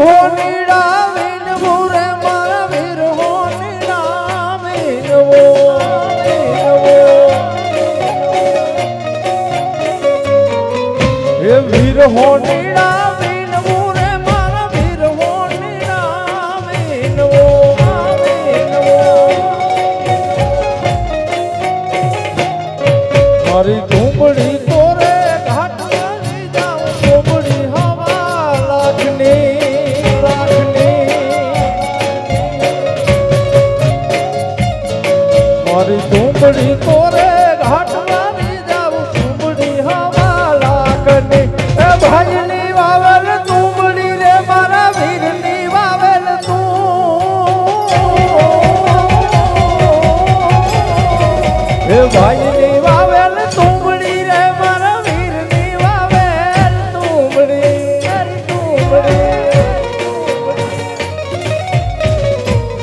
હો નીડાવીન મુરે મારા વીર હો નીડાવીન વો એ વીર હો નીડાવીન મુરે મારા મારી ઝૂંપડી કોરે ઘાટ મારી જાઉં. ઝૂંપડી હવા લાખની એ ભાઈની વાવેલ ઝૂંપડી રે, મારા વીરની વાવેલ તું. એ ભાઈ